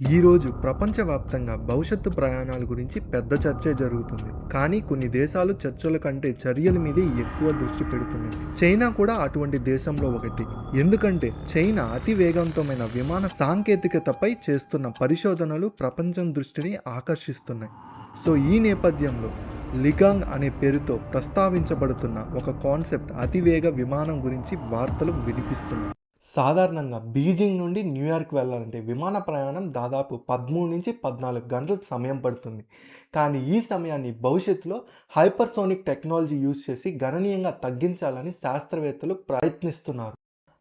ఈరోజు ప్రపంచవ్యాప్తంగా భవిష్యత్తు ప్రయాణాల గురించి పెద్ద చర్చే జరుగుతుంది. కానీ కొన్ని దేశాలు చర్చల కంటే చర్యల మీదే ఎక్కువ దృష్టి పెడుతున్నాయి. చైనా కూడా అటువంటి దేశంలో ఒకటి. ఎందుకంటే చైనా అతి వేగవంతమైన విమాన సాంకేతికతపై చేస్తున్న పరిశోధనలు ప్రపంచం దృష్టిని ఆకర్షిస్తున్నాయి. సో ఈ నేపథ్యంలో లిగాంగ్ అనే పేరుతో ప్రస్తావించబడుతున్న ఒక కాన్సెప్ట్ అతివేగ విమానం గురించి వార్తలు వినిపిస్తున్నాయి. సాధారణంగా బీజింగ్ నుండి న్యూయార్క్ వెళ్ళాలంటే విమాన ప్రయాణం దాదాపు పదమూడు నుంచి పద్నాలుగు గంటలకు సమయం పడుతుంది. కానీ ఈ సమయాన్ని భవిష్యత్తులో హైపర్సోనిక్ టెక్నాలజీ యూజ్ చేసి గణనీయంగా తగ్గించాలని శాస్త్రవేత్తలు ప్రయత్నిస్తున్నారు.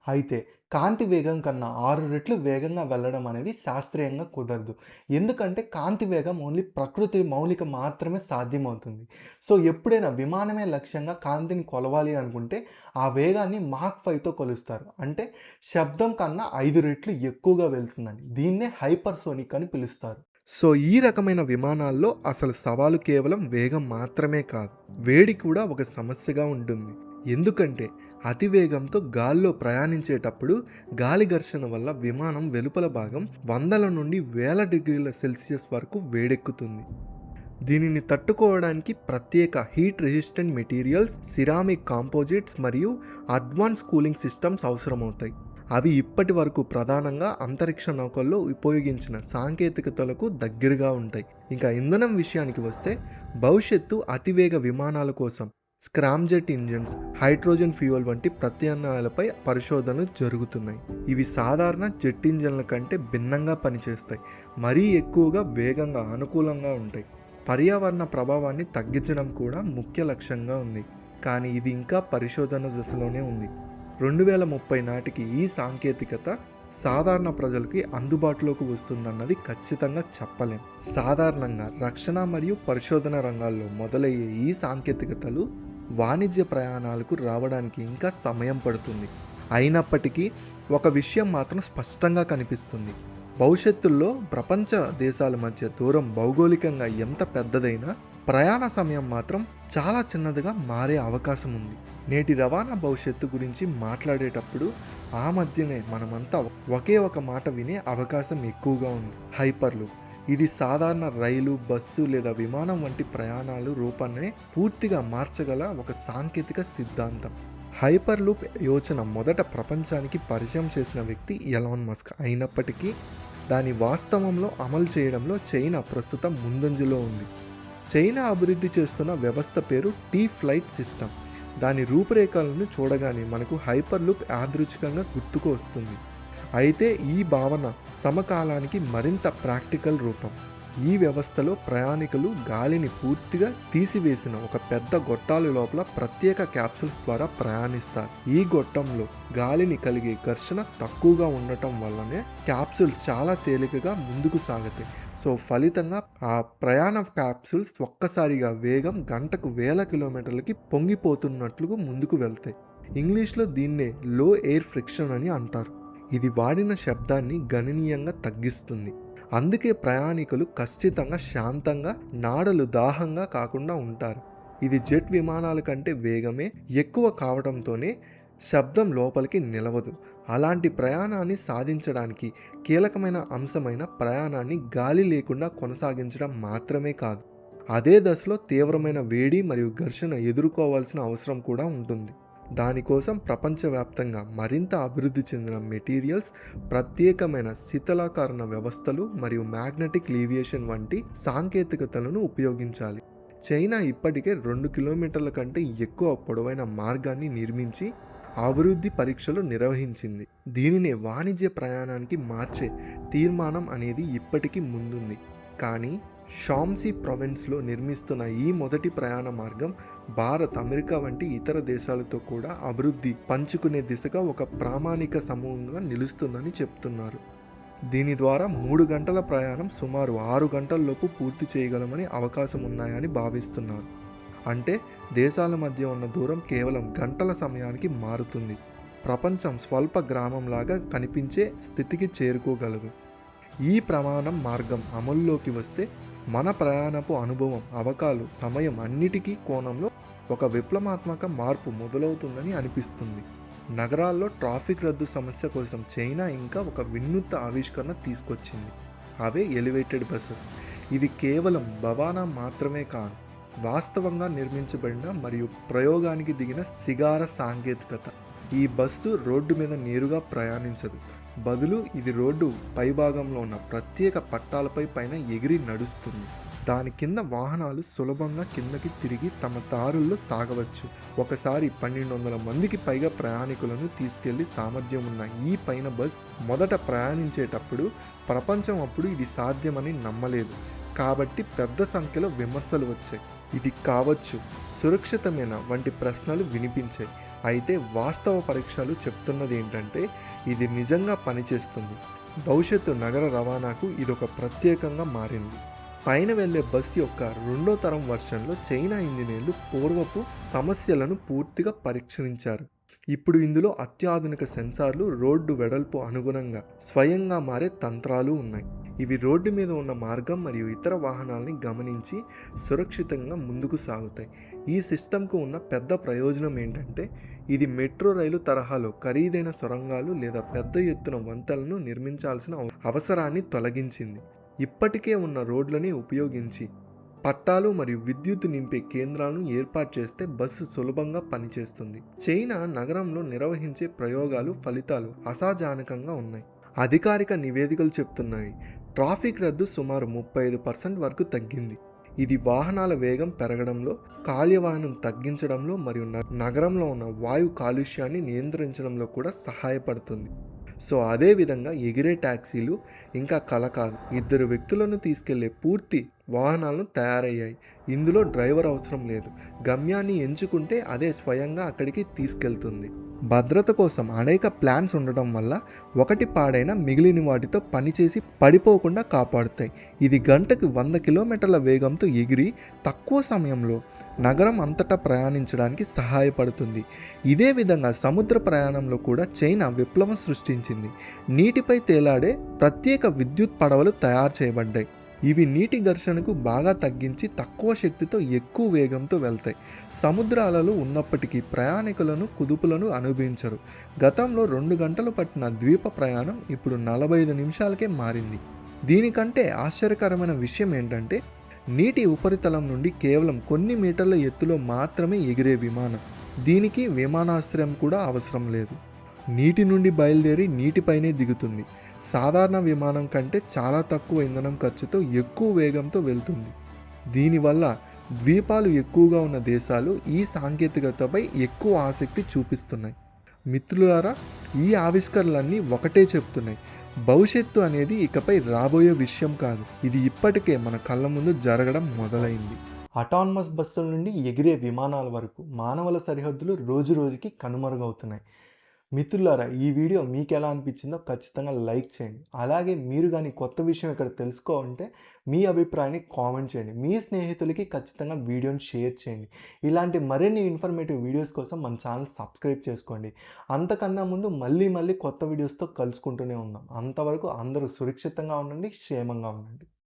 అయితే కాంతి వేగం కన్నా ఆరు రెట్లు వేగంగా వెళ్ళడం అనేది శాస్త్రీయంగా కుదరదు. ఎందుకంటే కాంతి వేగం ఓన్లీ ప్రకృతి మౌలిక మాత్రమే సాధ్యమవుతుంది. సో ఎప్పుడైనా విమానమే లక్ష్యంగా కాంతిని కొలవాలి అనుకుంటే ఆ వేగాన్ని మాక్ ఫైవ్తో కొలుస్తారు. అంటే శబ్దం కన్నా ఐదు రెట్లు ఎక్కువగా వెళ్తుందని దీన్నే హైపర్సోనిక్ అని పిలుస్తారు. సో ఈ రకమైన విమానాల్లో అసలు సవాలు కేవలం వేగం మాత్రమే కాదు. వేడి కూడా ఒక సమస్యగా ఉంటుంది. ఎందుకంటే అతివేగంతో గాల్లో ప్రయాణించేటప్పుడు గాలి ఘర్షణ వల్ల విమానం వెలుపల భాగం వందల నుండి వేల డిగ్రీల సెల్సియస్ వరకు వేడెక్కుతుంది. దీనిని తట్టుకోవడానికి ప్రత్యేక heat resistant materials ceramic composites మరియు అడ్వాన్స్ కూలింగ్ సిస్టమ్స్ అవసరమవుతాయి. అవి ఇప్పటి వరకు ప్రధానంగా అంతరిక్ష నౌకల్లో ఉపయోగించిన సాంకేతికతలకు దగ్గరగా ఉంటాయి. ఇంకా ఇంధనం విషయానికి వస్తే భవిష్యత్తు అతివేగ విమానాల కోసం స్క్రామ్జెట్ ఇంజన్స్ హైడ్రోజన్ ఫ్యూయల్ వంటి ప్రత్యామ్నాయాలపై పరిశోధనలు జరుగుతున్నాయి. ఇవి సాధారణ జెట్ ఇంజన్ల కంటే భిన్నంగా పనిచేస్తాయి మరీ ఎక్కువగా వేగంగా అనుకూలంగా ఉంటాయి. పర్యావరణ ప్రభావాన్ని తగ్గించడం కూడా ముఖ్య లక్ష్యంగా ఉంది. కానీ ఇది ఇంకా పరిశోధన దశలోనే ఉంది. రెండు వేల ముప్పై నాటికి ఈ సాంకేతికత సాధారణ ప్రజలకి అందుబాటులోకి వస్తుందన్నది ఖచ్చితంగా చెప్పలేం. సాధారణంగా రక్షణ మరియు పరిశోధన రంగాల్లో మొదలయ్యే ఈ సాంకేతికతలు వాణిజ్య ప్రయాణాలకు రావడానికి ఇంకా సమయం పడుతుంది. అయినప్పటికీ ఒక విషయం మాత్రం స్పష్టంగా కనిపిస్తుంది. భవిష్యత్తులో ప్రపంచ దేశాల మధ్య దూరం భౌగోళికంగా ఎంత పెద్దదైనా ప్రయాణ సమయం మాత్రం చాలా చిన్నదిగా మారే అవకాశం ఉంది. నేటి రవాణా భవిష్యత్తు గురించి మాట్లాడేటప్పుడు ఆ మధ్యనే మనమంతా ఒకే ఒక మాట వినే అవకాశం ఎక్కువగా ఉంది. హైపర్లు ఇది సాధారణ రైలు బస్సు లేదా విమానం వంటి ప్రయాణాలు రూపాన్ని పూర్తిగా మార్చగల ఒక సాంకేతిక సిద్ధాంతం. హైపర్ లూప్ యోచన మొదట ప్రపంచానికి పరిచయం చేసిన వ్యక్తి ఎలాన్ మస్క్ అయినప్పటికీ దాని వాస్తవంలో అమలు చేయడంలో చైనా ప్రస్తుతం ముందంజలో ఉంది. చైనా అభివృద్ధి చేస్తున్న వ్యవస్థ పేరు టీ ఫ్లైట్ సిస్టమ్. దాని రూపురేఖలను చూడగానే మనకు హైపర్ లూప్ యాదృచ్ఛికంగా గుర్తుకు వస్తుంది. అయితే ఈ భావన సమకాలానికి మరింత ప్రాక్టికల్ రూపం. ఈ వ్యవస్థలో ప్రయాణికులు గాలిని పూర్తిగా తీసివేసిన ఒక పెద్ద గొట్టాల లోపల ప్రత్యేక క్యాప్సూల్స్ ద్వారా ప్రయాణిస్తారు. ఈ గొట్టంలో గాలిని కలిగే ఘర్షణ తక్కువగా ఉండటం వల్లనే క్యాప్సూల్స్ చాలా తేలికగా ముందుకు సాగుతాయి. సో ఫలితంగా ఆ ప్రయాణ క్యాప్సూల్స్ ఒక్కసారిగా వేగం గంటకు వేల కిలోమీటర్లకి పొంగిపోతున్నట్లుగా ముందుకు వెళ్తాయి. ఇంగ్లీష్లో దీన్నే లో ఎయిర్ ఫ్రిక్షన్ అని అంటారు. ఇది వాడిన శబ్దాన్ని గణనీయంగా తగ్గిస్తుంది. అందుకే ప్రయాణికులు ఖచ్చితంగా శాంతంగా నాడలు దాహంగా కాకుండా ఉంటారు. ఇది జెట్ విమానాల కంటే వేగమే ఎక్కువ కావడంతోనే శబ్దం లోపలికి నిలవదు. అలాంటి ప్రయాణాన్ని సాధించడానికి కీలకమైన అంశమైన ప్రయాణాన్ని గాలి లేకుండా కొనసాగించడం మాత్రమే కాదు. అదే దశలో తీవ్రమైన వేడి మరియు ఘర్షణ ఎదుర్కోవాల్సిన అవసరం కూడా ఉంటుంది. దానికోసం ప్రపంచవ్యాప్తంగా మరింత అభివృద్ధి చెందిన మెటీరియల్స్ ప్రత్యేకమైన శీతలాకరణ వ్యవస్థలు మరియు మ్యాగ్నెటిక్ లీవియేషన్ వంటి సాంకేతికతలను ఉపయోగించాలి. చైనా ఇప్పటికే రెండు కిలోమీటర్ల కంటే ఎక్కువ పొడవైన మార్గాన్ని నిర్మించి అభివృద్ధి పరీక్షలు నిర్వహించింది. దీనిని వాణిజ్య ప్రయాణానికి మార్చే తీర్మానం అనేది ఇప్పటికీ ముందుంది. కానీ షామ్సీ ప్రొవిన్స్లో నిర్మిస్తున్న ఈ మొదటి ప్రయాణ మార్గం భారత్ అమెరికా వంటి ఇతర దేశాలతో కూడా అభివృద్ధి పంచుకునే దిశగా ఒక ప్రామాణిక సమూహంగా నిలుస్తుందని చెప్తున్నారు. దీని ద్వారా మూడు గంటల ప్రయాణం సుమారు ఆరు గంటల్లోపు పూర్తి చేయగలమని అవకాశం ఉన్నాయని భావిస్తున్నారు. అంటే దేశాల మధ్య ఉన్న దూరం కేవలం గంటల సమయానికి మారుతుంది. ప్రపంచం స్వల్ప గ్రామంలాగా కనిపించే స్థితికి చేరుకోగలదు. ఈ ప్రమాణం మార్గం అమల్లోకి వస్తే మన ప్రయాణపు అనుభవం అవకాలు సమయం అన్నిటికీ కోణంలో ఒక విప్లవాత్మక మార్పు మొదలవుతుందని అనిపిస్తుంది. నగరాల్లో ట్రాఫిక్ రద్దు సమస్య కోసం చైనా ఇంకా ఒక వినూత్న ఆవిష్కరణ తీసుకొచ్చింది. అవే ఎలివేటెడ్ బస్సెస్. ఇది కేవలం భవానా మాత్రమే కాదు వాస్తవంగా నిర్మించబడిన మరియు ప్రయోగానికి దిగిన సిగార సాంకేతికత. ఈ బస్సు రోడ్డు మీద నేరుగా ప్రయాణించదు. బదులు ఇది రోడ్డు పైభాగంలో ఉన్న ప్రత్యేక పట్టాలపై పైన ఎగిరి నడుస్తుంది. దాని కింద వాహనాలు సులభంగా కిందకి తిరిగి తమ దారుల్లో సాగవచ్చు. ఒకసారి పన్నెండు వందల మందికి పైగా ప్రయాణికులను తీసుకెళ్ళి సామర్థ్యం ఉన్న ఈ పైన బస్ మొదట ప్రయాణించేటప్పుడు ప్రపంచం అప్పుడు ఇది సాధ్యమని నమ్మలేదు. కాబట్టి పెద్ద సంఖ్యలో విమర్శలు వచ్చాయి. ఇది కావచ్చు. సురక్షితమైన వంటి ప్రశ్నలు వినిపించాయి. అయితే వాస్తవ పరీక్షలు చెప్తున్నది ఏంటంటే ఇది నిజంగా పనిచేస్తుంది. భవిష్యత్తు నగర రవాణాకు ఇదొక ప్రత్యేకంగా మారింది. పైన వెళ్ళే బస్ యొక్క రెండో తరం వర్షన్లో చైనా ఇంజనీర్లు పూర్వపు సమస్యలను పూర్తిగా పరీక్షించారు. ఇప్పుడు ఇందులో అత్యాధునిక సెన్సార్లు రోడ్డు వెడల్పు అనుగుణంగా స్వయంగా మారే తంత్రాలు ఉన్నాయి. ఇవి రోడ్డు మీద ఉన్న మార్గం మరియు ఇతర వాహనాల్ని గమనించి సురక్షితంగా ముందుకు సాగుతాయి. ఈ సిస్టమ్కు ఉన్న పెద్ద ప్రయోజనం ఏంటంటే ఇది మెట్రో రైలు తరహాలో ఖరీదైన సొరంగాలు లేదా పెద్ద ఎత్తున వంతలను నిర్మించాల్సిన అవసరాన్ని తొలగించింది. ఇప్పటికే ఉన్న రోడ్లని ఉపయోగించి పట్టాలు మరియు విద్యుత్ నింపే కేంద్రాలను ఏర్పాటు చేస్తే బస్సు సులభంగా పనిచేస్తుంది. చైనా నగరంలో నిర్వహించే ప్రయోగాలు ఫలితాలు అసాధారణకంగా ఉన్నాయి. అధికారిక నివేదికలు చెప్తున్నాయి. ట్రాఫిక్ రద్దు సుమారు ముప్పై ఐదు పర్సెంట్ వరకు తగ్గింది. ఇది వాహనాల వేగం పెరగడంలో కాల్యవాహనం తగ్గించడంలో మరియు న- నగరంలో ఉన్న వాయు కాలుష్యాన్ని నియంత్రించడంలో కూడా సహాయపడుతుంది. సో అదే విధంగా ఎగిరే ట్యాక్సీలు ఇంకా కల కాదు ఇద్దరు వ్యక్తులను తీసుకెళ్ళే పూర్తి వాహనాలను తయారయ్యాయి. ఇందులో డ్రైవర్ అవసరం లేదు. గమ్యాన్ని ఎంచుకుంటే అదే స్వయంగా అక్కడికి తీసుకెళ్తుంది. భద్రత కోసం అనేక ప్లాన్స్ ఉండటం వల్ల ఒకటి పాడైన మిగిలిన వాటితో పనిచేసి పడిపోకుండా కాపాడుతాయి. ఇది గంటకు వంద కిలోమీటర్ల వేగంతో ఎగిరి తక్కువ సమయంలో నగరం అంతటా ప్రయాణించడానికి సహాయపడుతుంది. ఇదే విధంగా సముద్ర ప్రయాణంలో కూడా చైనా విప్లవం సృష్టించింది. నీటిపై తేలాడే ప్రత్యేక విద్యుత్ పడవలు తయారు చేయబడ్డాయి. ఇవి నీటి ఘర్షణకు బాగా తగ్గించి తక్కువ శక్తితో ఎక్కువ వేగంతో వెళ్తాయి. సముద్రాలలో ఉన్నప్పటికీ ప్రయాణికులను కుదుపులను అనుభవించరు. గతంలో రెండు గంటలు పట్టిన ద్వీప ప్రయాణం ఇప్పుడు నలభై ఐదు నిమిషాలకే మారింది. దీనికంటే ఆశ్చర్యకరమైన విషయం ఏంటంటే నీటి ఉపరితలం నుండి కేవలం కొన్ని మీటర్ల ఎత్తులో మాత్రమే ఎగిరే విమానం. దీనికి విమానాశ్రయం కూడా అవసరం లేదు. నీటి నుండి బయలుదేరి నీటిపైనే దిగుతుంది. సాధారణ విమానం కంటే చాలా తక్కువ ఇంధనం ఖర్చుతో ఎక్కువ వేగంతో వెళ్తుంది. దీనివల్ల ద్వీపాలు ఎక్కువగా ఉన్న దేశాలు ఈ సాంకేతికతపై ఎక్కువ ఆసక్తి చూపిస్తున్నాయి. మిత్రులారా ఈ ఆవిష్కరణలన్నీ ఒకటే చెప్తున్నాయి. భవిష్యత్తు అనేది ఇకపై రాబోయే విషయం కాదు. ఇది ఇప్పటికే మన కళ్ళ ముందు జరగడం మొదలైంది. అటానమస్ బస్సుల నుండి ఎగిరే విమానాల వరకు మానవుల సరిహద్దులు రోజు రోజుకి కనుమరుగవుతున్నాయి. మిత్రులారా ఈ వీడియో మీకు ఎలా అనిపించిందో ఖచ్చితంగా లైక్ చేయండి. అలాగే మీరు కానీ కొత్త విషయం ఇక్కడ తెలుసుకోవాలంటే మీ అభిప్రాయాన్ని కామెంట్ చేయండి. మీ స్నేహితులకి ఖచ్చితంగా వీడియోని షేర్ చేయండి. ఇలాంటి మరిన్ని ఇన్ఫర్మేటివ్ వీడియోస్ కోసం మన ఛానల్ సబ్స్క్రైబ్ చేసుకోండి. అంతకన్నా ముందు మళ్ళీ మళ్ళీ కొత్త వీడియోస్తో కలుసుకుంటూనే ఉందాం. అంతవరకు అందరూ సురక్షితంగా ఉండండి క్షేమంగా ఉండండి.